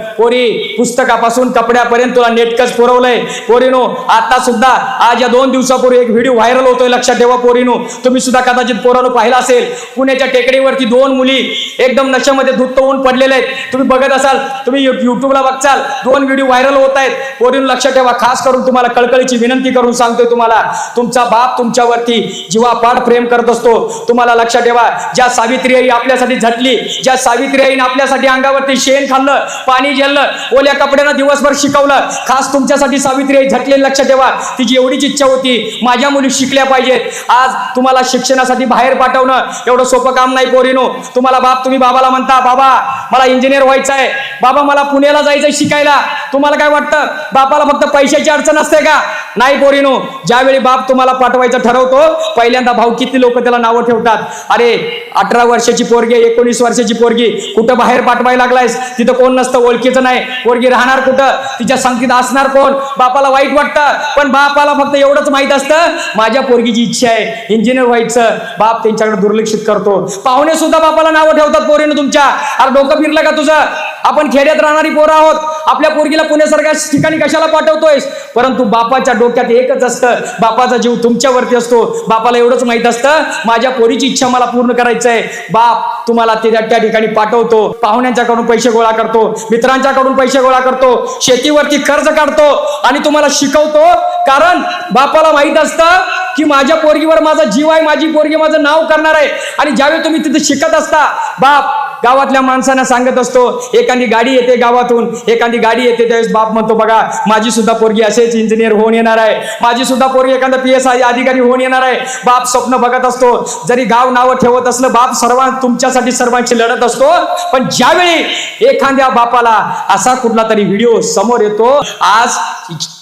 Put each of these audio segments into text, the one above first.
पोरी पुस्तकापासून कपड्यापर्यंत तुला नेटकच पुरवलंय. पोरीनो आता सुद्धा आज या दोन दिवसापूर्वी एक व्हिडिओ व्हायरल होतोय लक्षात ठेवा पोरीनो. तुम्ही सुद्धा कदाचित पोरानो पाहिला असेल. पुण्याच्या टेकडीवरती दोन मुली एकदम नशेमध्ये धुत्त होऊन पडलेले आहेत. तुम्ही बघत असाल तुम्ही यु- युट्यूबला बघचाल दोन व्हिडिओ व्हायरल होत आहेत. पोरीनो लक्षात ठेवा खास करून तुम्हाला कळकळीची विनंती करून सांगतोय तुम्हाला. तुमचा बाप तुमच्यावरती जीवापाड प्रेम करत असतो. तुम्हाला लक्षात ठेवा ज्या सावित्री आई आपल्यासाठी झटली ज्या सावित्री आईने आपल्यासाठी अंगावरती शेण खाल्लं पाणी झेललं ओल्या कपड्यानं दिवसभर शिकवलं. खास तुमच्यासाठी सावित्री आई झटले लक्ष ठेवा. तिची एवढीच इच्छा होती माझ्या मुली शिकल्या पाहिजेत. आज तुम्हाला शिक्षणासाठी बाहेर पाठवणं एवढं सोपं काम नाही पोरीनो. तुम्हाला बाप तुम्ही बाबाला म्हणता बाबा मला इंजिनियर व्हायचं आहे बाबा मला पुण्याला जायचं शिकायला. तुम्हाला काय वाटतं? बापाला फक्त पैशाची अडचण असते का? नाही पोरीनो. ज्यावेळी बाप तुम्हाला पाठवायचं ठरवतो पहिल्यांदा भाऊ किती लोक त्याला नावं ठेवतात? अरे अठरा वर्षाची पोरगी एकोणीस वर्षाची पोरगी कुठं बाहेर पाठवायला लागलायस? तिथं कोण नसतं ओळखीचं नाही. पोरगी राहणार कुठं? तिच्या संगतीत असणार कोण? बापाला वाईट वाटतं. पण बापाला फक्त एवढंच माहीत असतं माझ्या पोरगीची इच्छा आहे. इंजिनियर व्हायचं. बाप त्यांच्याकडे दुर्लक्षित करतो. पाहुणे सुद्धा बापाला नावं ठेवतात पोरीनं तुमच्या. अरे डोकं फिरलं का तुझं? आपण खेड्यात राहणारी पोरं आहोत. आपल्या पोरगीला पुण्यासारख्या ठिकाणी कशाला पाठवतोयस? परंतु बापाच्या डोक्यात एकच असतं. बापाचा जीव तुमच्यावरती असतो. बापाला एवढंच माहीत असतं माझ्या पोरीची इच्छा मला पूर्ण करायचं आहे बाप तुम्हाला ते त्या ठिकाणी पाठवतो. पाहुण्यांच्याकडून पैसे गोळा करतो. मित्रांच्याकडून पैसे गोळा करतो. शेतीवरती कर्ज काढतो. आणि तुम्हाला शिकवतो. कारण बापाला माहीत असतं की माझ्या पोरगीवर माझा जीव आहे माझी पोरगी माझं नाव करणार आहे. आणि ज्यावेळी तुम्ही तिथे शिकत असता बाप गावातल्या माणसांना सांगत असतो एखादी गाडी येते गावातून एखादी गाडी येते त्यावेळेस बाप म्हणतो बघा माझी सुद्धा पोरगी असेच इंजिनियर होऊन येणार आहे. माझी सुद्धा पोरगी एखादा पी एस आय अधिकारी होऊन येणार आहे. बाप स्वप्न बघत असतो. जरी गाव नावं ठेवत असलं बाप सर्वां तुमच्यासाठी सर्वांशी लढत असतो. पण ज्यावेळी एखाद्या बापाला असा कुठला तरी व्हिडिओ समोर येतो आज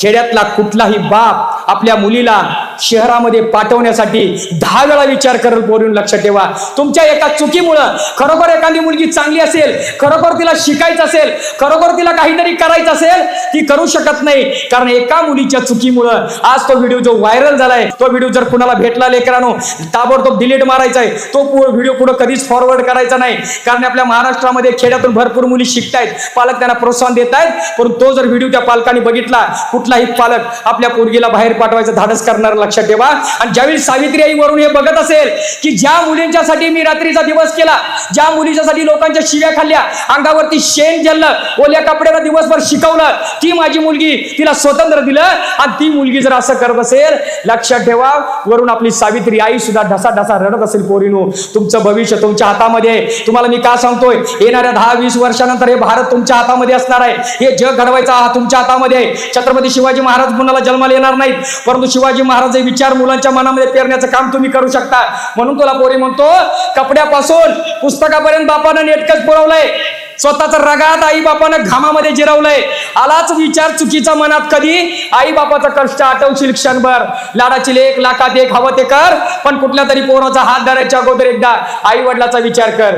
खेड्यातला कुठलाही बाप आपल्या मुलीला शहरामध्ये पाठवण्यासाठी दहा वेळा विचार करेल बोलून लक्षात ठेवा. तुमच्या एका चुकीमुळं खरोखर एखादी मुलगी चांगली असेल खरोखर तिला शिकायचं असेल खरोखर तिला काहीतरी करायचं असेल ती करू शकत नाही. कारण एका मुलीच्या चुकीमुळं आज तो व्हिडिओ जो व्हायरल झालाय तो व्हिडिओ जर कुणाला भेटला लेकरांनो ताबडतोब डिलीट मारायचा आहे तो व्हिडिओ पुढे कधीच फॉरवर्ड करायचा नाही. कारण आपल्या महाराष्ट्रामध्ये खेड्यातून भरपूर मुली शिकतायत पालक त्यांना प्रोत्साहन देत आहेत पण तो जर व्हिडिओ त्या पालकांनी बघितला कुठलाही पालक आपल्या पोरगीला बाहेर पाठवायचं धाडस करणार लक्षात ठेवा. आणि ज्यावेळी सावित्री आई वरून हे बघत असेल की ज्या मुलींच्यासाठी मी रात्रीचा दिवस केला ज्या मुलीच्यासाठी लोकांच्या शिव्या खाल्ल्या अंगावरती शेण जल्लं ओल्या कपड्याला दिवसभर शिकवलं ती माझी मुलगी तिला स्वतंत्र दिलं आणि ती मुलगी जर असं करत असेल लक्षात ठेवा वरून आपली सावित्री आई सुद्धा ढसा ढसा रडत असेल पोरीनो. तुमचं भविष्य तुमच्या हातामध्ये आहे. तुम्हाला मी का सांगतोय? येणाऱ्या दहा वीस वर्षानंतर हे भारत तुमच्या हातामध्ये असणार आहे. हे जग घडवायचा तुमच्या हातामध्ये आहे. छत्रपती शिवाजी महाराज कुणाला जन्माला येणार नाहीत परंतु शिवाजी महाराज हे विचार मुलांच्या मनामध्ये पेरण्याचं काम तुम्ही करू शकता. म्हणून तुला पोरी म्हणतो कपड्यापासून पुस्तकापर्यंत बापानं नेटकच पुरवलंय. स्वतःच रगात आई बापानं घामामध्ये जिरवलंय. आलाच विचार चुकीचा मनात कधी? आई बापाचं कष्ट आठवशील क्षणभर. लाडाची लेख लाखात एक हवं ते कर पण कुठल्या तरी पोराचा हात धरायच्या अगोदर एकदा आई वडिलाचा विचार कर.